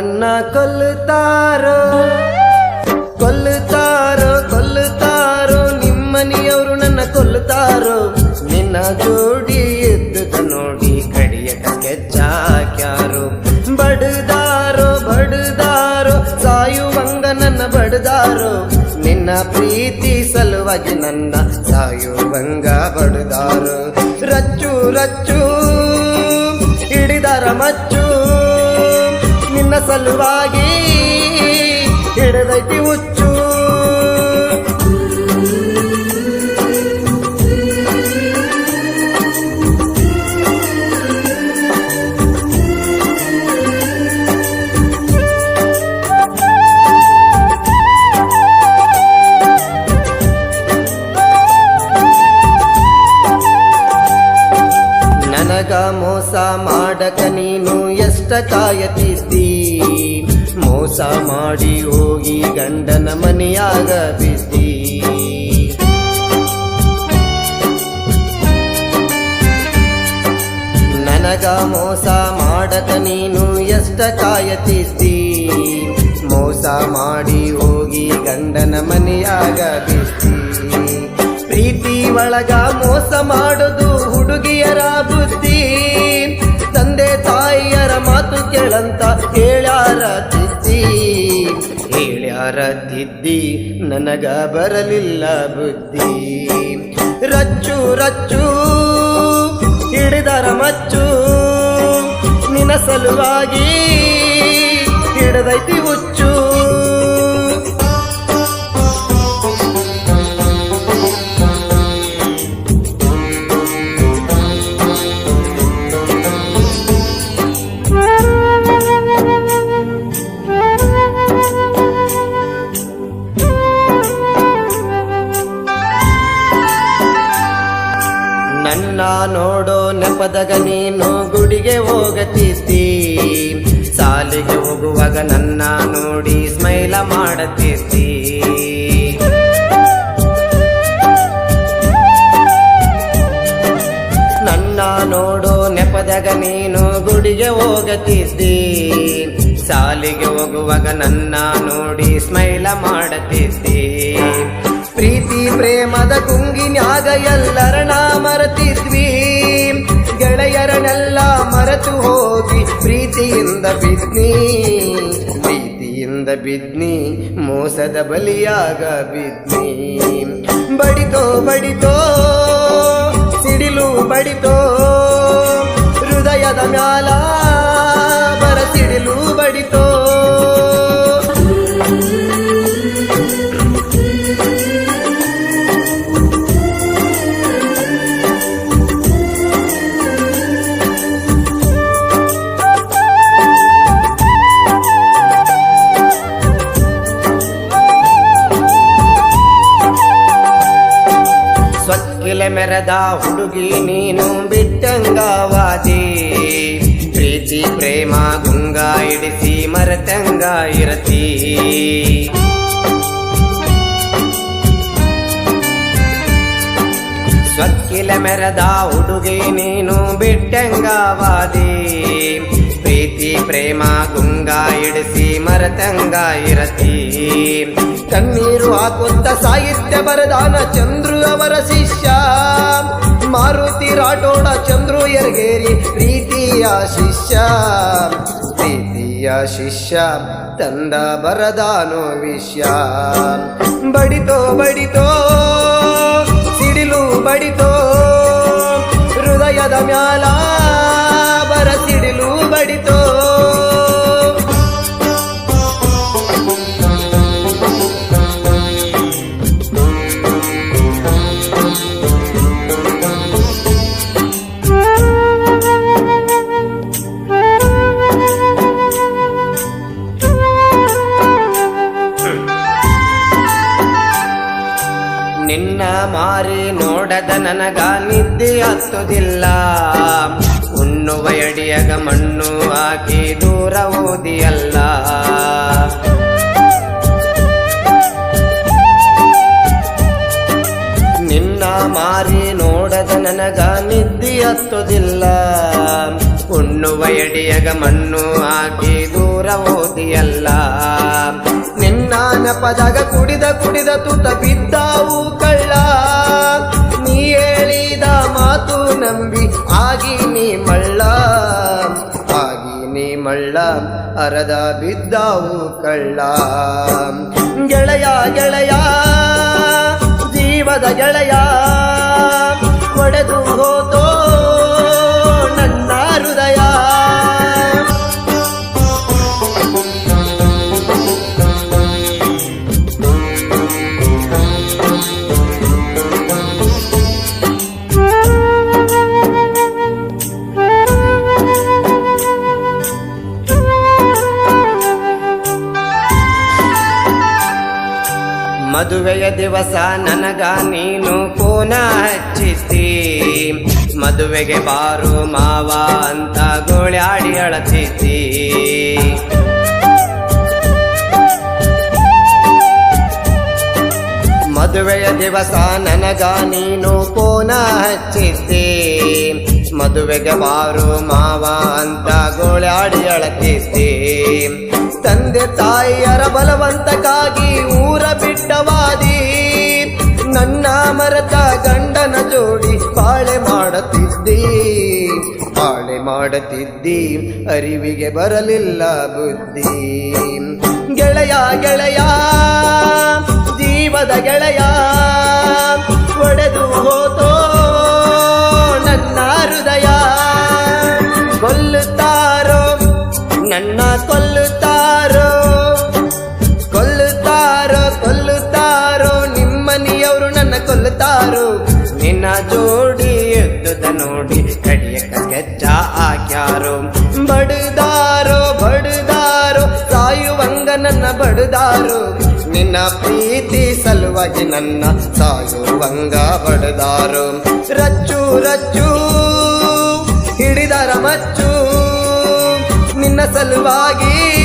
ನನ್ನ ಕೊಲ್ಲುತ್ತಾರ ಕೊಲ್ಲುತ್ತಾರ ಕೊಲ್ಲುತ್ತಾರೋ ನಿಮ್ಮನೆಯವರು ನನ್ನ ಕೊಲ್ಲುತ್ತಾರೋ ನಿನ್ನ ಜೋಡಿ ಎದ್ದುದ ನೋಡಿ ಕಡಿಯ ಕೆಚ್ಚಾಕ್ಯಾರು. ಬಡದಾರೋ ಬಡದಾರೋ, ಸಾಯುವಂಗ ನನ್ನ ಬಡದಾರೋ. ನಿನ್ನ ಪ್ರೀತಿ ಸಲುವಾಗಿ ನನ್ನ ಸಾಯುವಂಗ ಬಡದಾರೋ. ರಚ್ಚು ರಚ್ಚು ಸಲುವಾಗಿ ಹಿಡದೈತಿ ಹುಚ್ಚು. ನನಗ ಮೋಸ ಮಾಡಕ ನೀನು ಎಷ್ಟ ಕಾಯತಿದ್ದಿ ಮೋಸ ಮಾಡಿ ಹೋಗಿ ಗಂಡನ ಮನೆಯಾಗ ಬಿದ್ದಿ. ನನಗ ಮೋಸ ಮಾಡದ ನೀನು ಎಷ್ಟ ಕಾಯತಿದ್ದಿ. ಮೋಸ ಮಾಡಿ ಹೋಗಿ ಗಂಡನ ಮನೆಯಾಗ ಬಿದ್ದಿ. ಪ್ರೀತಿ ಒಳಗ ಮೋಸ ಮಾಡೋದು ಹುಡುಗಿಯರ ಬುದ್ಧಿ. ತಂದೆ ತಾಯಿಯರ ಮಾತು ಕೇಳಂತ ಹೇಳ್ಯಾರ ತಿದ್ದಿ ಹೇಳ್ಯಾರ ತಿದ್ದಿ ನನಗ ಬರಲಿಲ್ಲ ಬುದ್ಧಿ. ರಚ್ಚು ರಚ್ಚು ಹಿಡಿದರ ಮಚ್ಚು. ನಿನ್ನ ಸಲುವಾಗಿ ಹಿಡದೈತಿ ಹುಚ್ಚು. ನೆಪದಾಗ ನೀನು ಗುಡಿಗೆ ಹೋಗತಿದ್ದಿ ಸಾಲಿಗೆ ಹೋಗುವಾಗ ನನ್ನ ನೋಡಿ ಸ್ಮೈಲ ಮಾಡತಿದ್ದಿ ನನ್ನ ನೋಡು ನೆಪದಾಗ ನೀನು ಗುಡಿಗೆ ಹೋಗತಿದ್ದಿ ಸಾಲಿಗೆ ಹೋಗುವಾಗ ನನ್ನ ನೋಡಿ ಸ್ಮೈಲ ಮಾಡತಿದ್ದಿ ಪ್ರೀತಿ, ಪ್ರೇಮದ ಗುಂಗಿನ್ಯಾಗ ಎಲ್ಲರ ನಾ ಗೆಳೆಯರನ್ನೆಲ್ಲ ಮರೆತು ಹೋಗಿ ಪ್ರೀತಿಯಿಂದ ಬಿದ್ನಿ ಪ್ರೀತಿಯಿಂದ ಬಿದ್ನಿ, ಮೋಸದ ಬಲಿಯಾಗ ಬಿದ್ನಿ. ಬಡಿತೋ ಬಡಿತೋ, ಸಿಡಿಲು ಬಡಿತೋ, ಹೃದಯದ ಮ್ಯಾಲ ಸ್ವಕ್ಕಿಲೆ ಮೆರೆದ ಹುಡುಗಿ ನೀನು ಬಿಟ್ಟಂಗವಾದಿ ಪ್ರೀತಿ ಪ್ರೇಮ ಗುಂಗ ಇಡಿಸಿ ಮರೆತಂಗ ಇರತಿ ಸ್ವಕ್ಕಿಲೆ ಮೆರೆದ ಹುಡುಗಿ ನೀನು ಬಿಟ್ಟಂಗವಾದಿ ಪ್ರೀತಿ ಪ್ರೇಮ ಗುಂಗ ಇಡಿಸಿ ಮರತಂಗ ಇರತಿ ಕಣ್ಣೀರು ಹಾಕುತ್ತ ಸಾಹಿತ್ಯ ಬರದಾನ ಚಂದ್ರು ಅವರ ಶಿಷ್ಯ ಮಾರುತಿ ರಾಠೋಡ ಚಂದ್ರು ಯರ್ಗೇರಿ ಪ್ರೀತಿಯ ಶಿಷ್ಯ ಪ್ರೀತಿಯ ಶಿಷ್ಯ ತಂದ ಬರದಾನೋ ವಿಷ್ಯ ಬಡಿತೋ ಬಡಿತೋ ಸಿಡಿಲು ಬಡಿತೋ ಹೃದಯದ ಮ್ಯಾಲ ನೋಡದ ನನಗ ನಿದ್ದೆ ಹತ್ತುದಿಲ್ಲ. ಉಣ್ಣುವ ಎಡಿಯಗ ಮಣ್ಣು ಹಾಕಿ ದೂರ ಓದಿಯಲ್ಲ. ನಿನ್ನ ಮಾರಿ ನೋಡದ ನನಗ ನಿದ್ದೆ ಹತ್ತುದಿಲ್ಲ. ಉಣ್ಣುವ ಎಡಿಯಗ ಮಣ್ಣು ಹಾಕಿ ದೂರ ಓದಿಯಲ್ಲ. ನಿನ್ನ ನೆಪದಾಗ ಕುಡಿದ ಕುಡಿದ ತುತ ಬಿದ್ದಾವು ಕಳ್ಳ. ಹೇಳಿದ ಮಾತು ನಂಬಿ, ಆಗಿ ನೀ ಮಳ್ಳ, ಆಗಿ ನೀ ಮಳ್ಳ, ಅರದ ಬಿದ್ದಾವು ಕಳ್ಳ. ಗೆಳೆಯ ಗೆಳೆಯ, ಜೀವದ ಗೆಳೆಯ, ಒಡೆದು ಮದುವೆಯ ದಿವಸ ನನಗ ನೀನು ಪೂನ ಹಚ್ಚಿಸಿ ಮದುವೆಗೆ ಬಾರು ಮಾವ ಅಂತ ಗೋಳ್ಯಾಡಿ ಅಳತಿಸಿ ಮದುವೆಯ ದಿವಸ ನನಗ ನೀನು ಪೂನ ಹಚ್ಚಿಸಿ ಮದುವೆಗೆ ಬಾರು ಮಾವ ಅಂತ ಗೋಳಾಡಿ ಅಳತಿದ್ದೆ. ತಂದೆ ತಾಯಿಯರ ಬಲವಂತಕ್ಕಾಗಿ ಊರ ಬಿಟ್ಟವಾದಿ ನನ್ನ ಮರತ ಗಂಡನ ಜೋಡಿ ಬಾಳೆ ಮಾಡುತ್ತಿದ್ದಿ. ಬಾಳೆ ಮಾಡುತ್ತಿದ್ದಿ, ಅರಿವಿಗೆ ಬರಲಿಲ್ಲ ಬುದ್ಧಿ. ಗೆಳೆಯ ಗೆಳೆಯ, ಜೀವದ ಗೆಳೆಯ, ಒಡೆದು ಹೋತೋ ಜೋಡಿ ಎದ್ದುದ ನೋಡಿ ಕಡಿಯಕ ಕೆಚ್ಚ ಹಾಕ್ಯಾರೋ. ಬಡದಾರೋ ಬಡದಾರೋ ಸಾಯುವಂಗ ನನ್ನ ಬಡದಾರೋ. ನಿನ್ನ ಪ್ರೀತಿ ಸಲುವಾಗಿ ನನ್ನ ಸಾಯುವಂಗ ಬಡದಾರೋ. ರಚ್ಚು ರಚ್ಚು, ಹಿಡಿದರ ಮಚ್ಚು. ನಿನ್ನ ಸಲುವಾಗಿ